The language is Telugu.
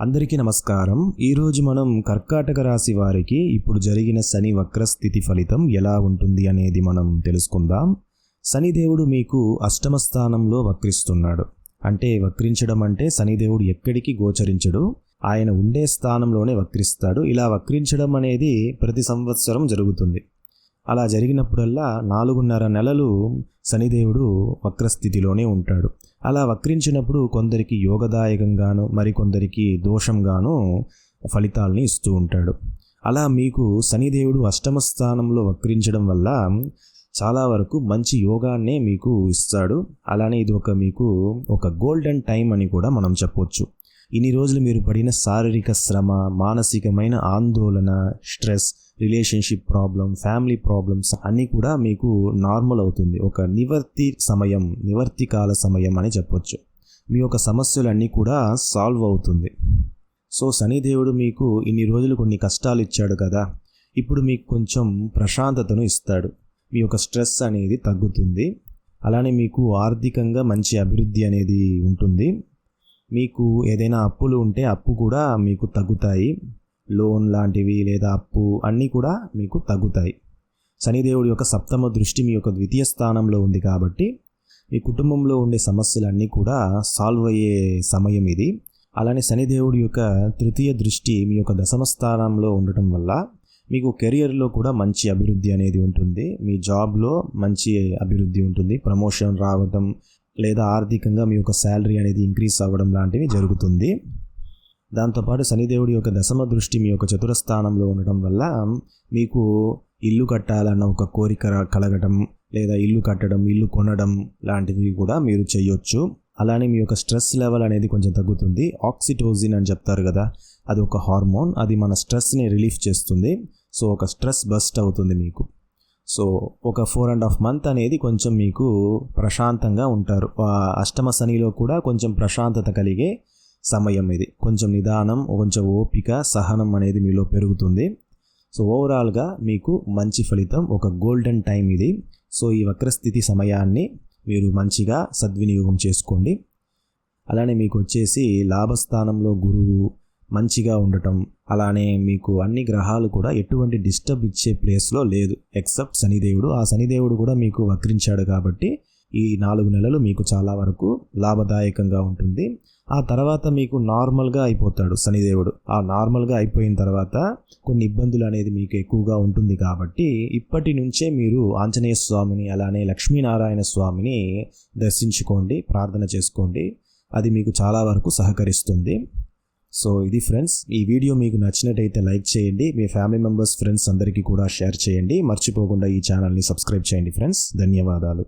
అందరికీ నమస్కారం. ఈరోజు మనం కర్కాటక రాశి వారికి ఇప్పుడు జరిగిన శని వక్రస్థితి ఫలితం ఎలా ఉంటుంది అనేది మనం తెలుసుకుందాం. శనిదేవుడు మీకు అష్టమ స్థానంలో వక్రిస్తున్నాడు. అంటే వక్రించడం అంటే శనిదేవుడు ఎక్కడికి గోచరించడు. ఆయన ఉండే స్థానంలోనే వక్రిస్తాడు. ఇలా వక్రించడం అనేది ప్రతి సంవత్సరం జరుగుతుంది. అలా జరిగినప్పుడల్లా నాలుగున్నర నెలలు శనిదేవుడు వక్రస్థితిలోనే ఉంటాడు. అలా వక్రించినప్పుడు కొందరికి యోగదాయకంగాను మరికొందరికి దోషంగాను ఫలితాలని ఇస్తూ ఉంటాడు. అలా మీకు శనిదేవుడు అష్టమ స్థానంలో వక్రించడం వల్ల చాలా వరకు మంచి యోగాన్నే మీకు ఇస్తాడు. అలానే ఇది ఒక మీకు ఒక గోల్డెన్ టైం అని కూడా మనం చెప్పొచ్చు. ఇన్ని రోజులు మీరు పడిన శారీరక శ్రమ మానసికమైన ఆందోళన stress relationship problem family problems అన్నీ కూడా మీకు నార్మల్ అవుతుంది. ఒక నివర్తి సమయం నివర్తి కాల సమయం అని చెప్పొచ్చు. మీ యొక్క సమస్యలన్నీ కూడా సాల్వ్ అవుతుంది. సో శనిదేవుడు మీకు ఇన్ని రోజులు కొన్ని కష్టాలు ఇచ్చాడు కదా ఇప్పుడు మీకు కొంచెం ప్రశాంతతను ఇస్తాడు. మీ యొక్క స్ట్రెస్ అనేది తగ్గుతుంది. అలానే మీకు ఆర్థికంగా మంచి అభివృద్ధి అనేది ఉంటుంది. మీకు ఏదైనా అప్పులు ఉంటే అప్పు కూడా మీకు తగ్గుతాయి. లోన్ లాంటివి లేదా అప్పు అన్నీ కూడా మీకు తగ్గుతాయి. శనిదేవుడి యొక్క సప్తమ దృష్టి మీ యొక్క ద్వితీయ స్థానంలో ఉంది కాబట్టి మీ కుటుంబంలో ఉండే సమస్యలన్నీ కూడా సాల్వ్ అయ్యే సమయం ఇది. అలానే శనిదేవుడి యొక్క తృతీయ దృష్టి మీ యొక్క దశమ స్థానంలో ఉండటం వల్ల మీకు కెరియర్లో కూడా మంచి అభివృద్ధి అనేది ఉంటుంది. మీ జాబ్లో మంచి అభివృద్ధి ఉంటుంది. ప్రమోషన్ రావటం లేదా ఆర్థికంగా మీ యొక్క శాలరీ అనేది ఇంక్రీస్ అవ్వడం లాంటివి జరుగుతుంది. దాంతోపాటు శనిదేవుడి యొక్క దశమ దృష్టి మీ యొక్క చతురస్థానంలో ఉండటం వల్ల మీకు ఇల్లు కట్టాలన్న ఒక కోరిక కలగటం లేదా ఇల్లు కట్టడం ఇల్లు కొనడం లాంటివి కూడా మీరు చేయొచ్చు. అలానే మీ యొక్క స్ట్రెస్ లెవెల్ అనేది కొంచెం తగ్గుతుంది. ఆక్సిటోజిన్ అని చెప్తారు కదా అది ఒక హార్మోన్. అది మన స్ట్రెస్ని రిలీఫ్ చేస్తుంది. సో ఒక స్ట్రెస్ బస్ట్ అవుతుంది మీకు. సో ఒక ఫోర్ అండ్ హాఫ్ మంత్ అనేది కొంచెం మీకు ప్రశాంతంగా ఉంటారు. అష్టమ శనిలో కూడా కొంచెం ప్రశాంతత కలిగే సమయం ఇది. కొంచెం నిదానం కొంచెం ఓపిక సహనం అనేది మీలో పెరుగుతుంది. సో ఓవరాల్గా మీకు మంచి ఫలితం ఒక గోల్డెన్ టైం ఇది. సో ఈ వక్రస్థితి సమయాన్ని మీరు మంచిగా సద్వినియోగం చేసుకోండి. అలానే మీకు వచ్చేసి లాభస్థానంలో గురువు మంచిగా ఉండటం అలానే మీకు అన్ని గ్రహాలు కూడా ఎటువంటి డిస్టర్బ్ ఇచ్చే ప్లేస్లో లేదు ఎక్సెప్ట్ శనిదేవుడు. ఆ శనిదేవుడు కూడా మీకు వక్రించాడు కాబట్టి ఈ నాలుగు నెలలు మీకు చాలా వరకు లాభదాయకంగా ఉంటుంది. ఆ తర్వాత మీకు నార్మల్గా అయిపోతాడు శనిదేవుడు. ఆ నార్మల్గా అయిపోయిన తర్వాత కొన్ని ఇబ్బందులు అనేది మీకు ఎక్కువగా ఉంటుంది కాబట్టి ఇప్పటి నుంచే మీరు ఆంజనేయ స్వామిని అలానే లక్ష్మీనారాయణ స్వామిని దర్శించుకోండి ప్రార్థన చేసుకోండి. అది మీకు చాలా వరకు సహకరిస్తుంది. సో ఇది ఫ్రెండ్స్ ఈ వీడియో మీకు నచ్చినట్టయితే లైక్ చేయండి. మీ ఫ్యామిలీ మెంబర్స్ ఫ్రెండ్స్ అందరికీ కూడా షేర్ చేయండి. మర్చిపోకుండా ఈ ఛానల్ని సబ్స్క్రైబ్ చేయండి ఫ్రెండ్స్. ధన్యవాదాలు.